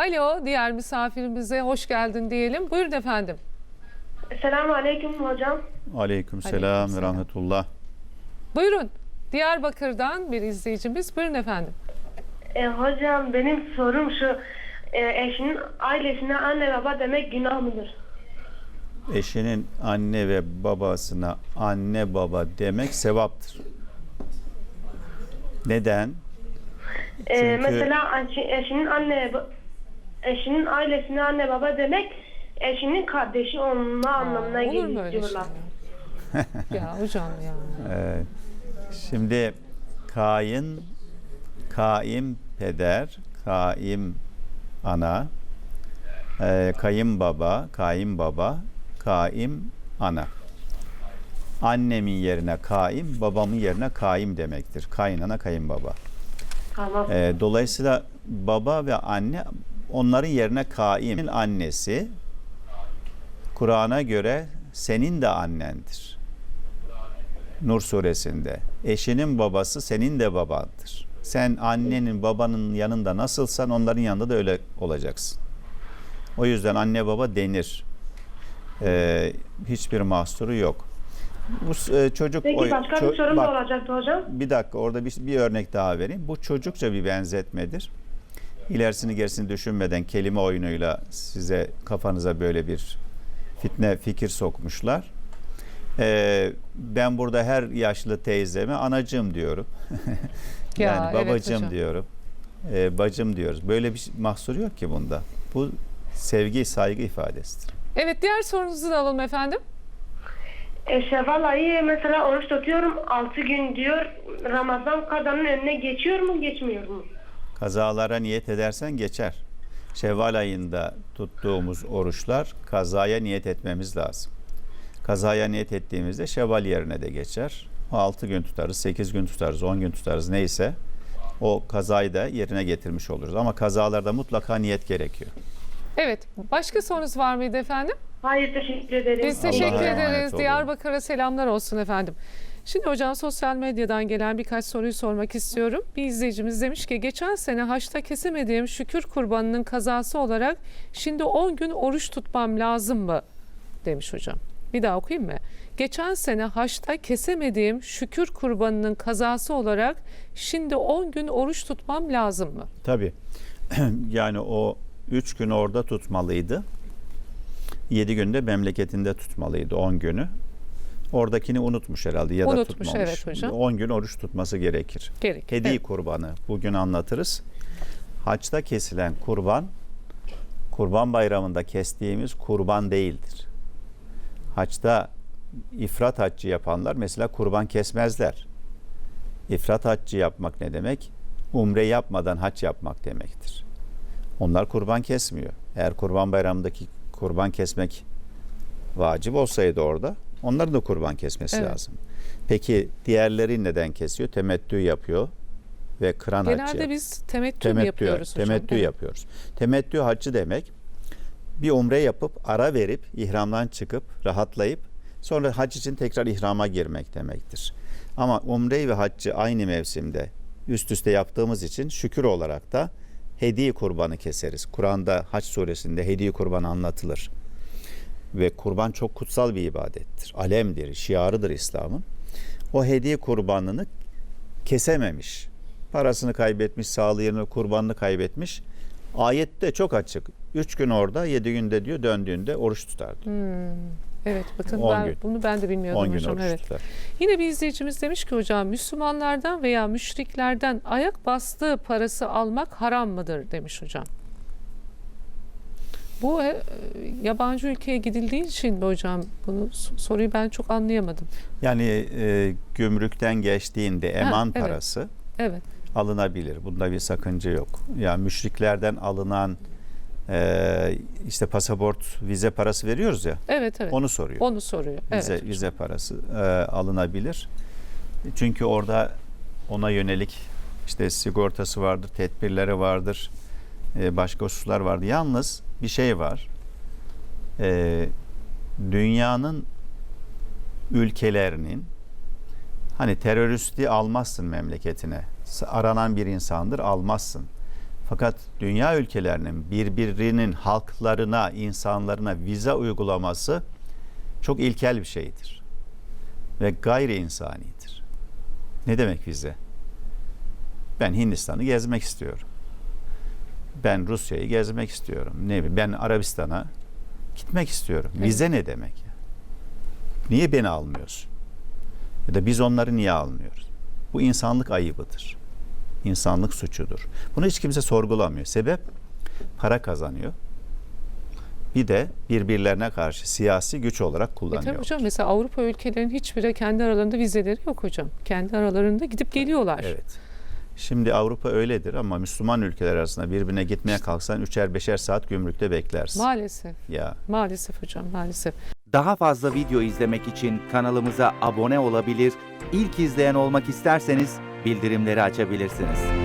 Alo, diğer misafirimize hoş geldin diyelim. Buyurun efendim. Selamun Aleyküm hocam. Aleykümselam ve Aleykümselam. rahmetullah. Buyurun. Diyarbakır'dan bir izleyicimiz. Buyurun efendim. E, hocam benim sorum şu. E, eşinin ailesine anne baba demek günah mıdır? Eşinin anne ve babasına anne baba demek sevaptır. Neden? E, Çünkü- mesela eşi- eşinin anne eşinin ailesine anne baba demek eşinin kardeşi olma anlamına Olur mu öyle diyorlar. şeyler? ya hocam ya. Ee, şimdi kain, kaim peder, kaim ana, e, kayınbaba, kayınbaba, kaim ana. Annemin yerine kaim, babamın yerine kaim demektir. Kaynana, kayınbaba. Tamam. Ee, dolayısıyla baba ve anne onların yerine kaim annesi Kur'an'a göre senin de annendir. Nur suresinde. Eşinin babası senin de babandır. Sen annenin babanın yanında nasılsan onların yanında da öyle olacaksın. O yüzden anne baba denir. Ee, hiçbir mahsuru yok. Bu e, çocuk Peki oy- başka ço- bir sorum bak, da olacaktı hocam. bir dakika orada bir, bir örnek daha vereyim. Bu çocukça bir benzetmedir. İlerisini gerisini düşünmeden kelime oyunuyla size kafanıza böyle bir fitne fikir sokmuşlar. Ee, ben burada her yaşlı teyzeme anacığım diyorum. Ya, yani evet babacığım hocam. diyorum. Ee, bacım diyoruz. Böyle bir mahsur yok ki bunda. Bu sevgi, saygı ifadesidir. Evet diğer sorunuzu da alalım efendim. E, Şevval ayı mesela oruç tutuyorum 6 gün diyor. Ramazan kadanın önüne geçiyor mu geçmiyor mu? Kazalara niyet edersen geçer. Şevval ayında tuttuğumuz oruçlar kazaya niyet etmemiz lazım. Kazaya niyet ettiğimizde şevval yerine de geçer. O 6 gün tutarız, 8 gün tutarız, 10 gün tutarız neyse o kazayı da yerine getirmiş oluruz. Ama kazalarda mutlaka niyet gerekiyor. Evet başka sorunuz var mıydı efendim? Hayır teşekkür ederim. Biz teşekkür Allah'a emanet ederiz. olun. Diyarbakır'a selamlar olsun efendim. Şimdi hocam sosyal medyadan gelen birkaç soruyu sormak istiyorum. Bir izleyicimiz demiş ki geçen sene haçta kesemediğim şükür kurbanının kazası olarak şimdi 10 gün oruç tutmam lazım mı? Demiş hocam. Bir daha okuyayım mı? Geçen sene haçta kesemediğim şükür kurbanının kazası olarak şimdi 10 gün oruç tutmam lazım mı? Tabii. yani o 3 gün orada tutmalıydı. 7 günde memleketinde tutmalıydı 10 günü. Oradakini unutmuş herhalde ya da Unutmuş, tutmamış. evet hocam. 10 gün oruç tutması gerekir. Gerek. Hediye Evet. kurbanı bugün anlatırız. Haçta kesilen kurban kurban bayramında kestiğimiz kurban değildir. Haçta ifrat haccı yapanlar mesela kurban kesmezler. İfrat haccı yapmak ne demek? Umre yapmadan hac yapmak demektir. Onlar kurban kesmiyor. Eğer kurban bayramındaki kurban kesmek vacip olsaydı orada onların da kurban kesmesi Evet. lazım. Peki diğerleri neden kesiyor? Temettü yapıyor ve kıran haccı Genelde biz temettü, Temettü, yapıyoruz hocam? temettü Evet. yapıyoruz. Temettü haccı demek bir umre yapıp ara verip ihramdan çıkıp rahatlayıp sonra hac için tekrar ihrama girmek demektir. Ama umre ve haccı aynı mevsimde üst üste yaptığımız için şükür olarak da hediye kurbanı keseriz. Kur'an'da Hac suresinde hediye kurbanı anlatılır. Ve kurban çok kutsal bir ibadettir. Alemdir, şiarıdır İslam'ın. O hediye kurbanını kesememiş. Parasını kaybetmiş, sağlığını, kurbanını kaybetmiş. Ayette çok açık. Üç gün orada, yedi günde diyor döndüğünde oruç tutardı. Hmm, Evet bakın 10 ben, gün. bunu ben de bilmiyordum 10 gün hocam. Evet. tutar. Yine bir izleyicimiz demiş ki hocam Müslümanlardan veya müşriklerden ayak bastığı parası almak haram mıdır demiş hocam. Bu e, yabancı ülkeye gidildiği için mi hocam bunu soruyu ben çok anlayamadım. Yani e, gümrükten geçtiğinde eman evet. parası Evet. alınabilir. Bunda bir sakınca yok. Yani müşriklerden alınan e, işte pasaport, vize parası veriyoruz ya. Evet evet. Onu soruyor. Onu soruyor. vize, Evet. vize parası e, alınabilir. Çünkü orada ona yönelik işte sigortası vardır, tedbirleri vardır, e, başka hususlar vardır. Yalnız bir şey var. E, dünyanın ülkelerinin hani teröristi almazsın memleketine. Aranan bir insandır almazsın. Fakat dünya ülkelerinin birbirinin halklarına, insanlarına vize uygulaması çok ilkel bir şeydir. Ve gayri insanidir. Ne demek vize? Ben Hindistan'ı gezmek istiyorum. Ben Rusya'yı gezmek istiyorum. Ne bileyim, ben Arabistan'a gitmek istiyorum. Evet. Vize ne demek? Niye beni almıyorsun? Ya da biz onları niye almıyoruz? Bu insanlık ayıbıdır. İnsanlık suçudur. Bunu hiç kimse sorgulamıyor. Sebep para kazanıyor. Bir de birbirlerine karşı siyasi güç olarak E tabii kullanıyor. hocam mesela Avrupa ülkelerinin hiçbiri kendi aralarında vizeleri yok hocam. Kendi aralarında gidip geliyorlar. Evet. Şimdi Avrupa öyledir ama Müslüman ülkeler arasında birbirine gitmeye kalksan üçer beşer saat gümrükte beklersin. Maalesef. ya Maalesef hocam maalesef. Daha fazla video izlemek için kanalımıza abone olabilir, ilk izleyen olmak isterseniz bildirimleri açabilirsiniz.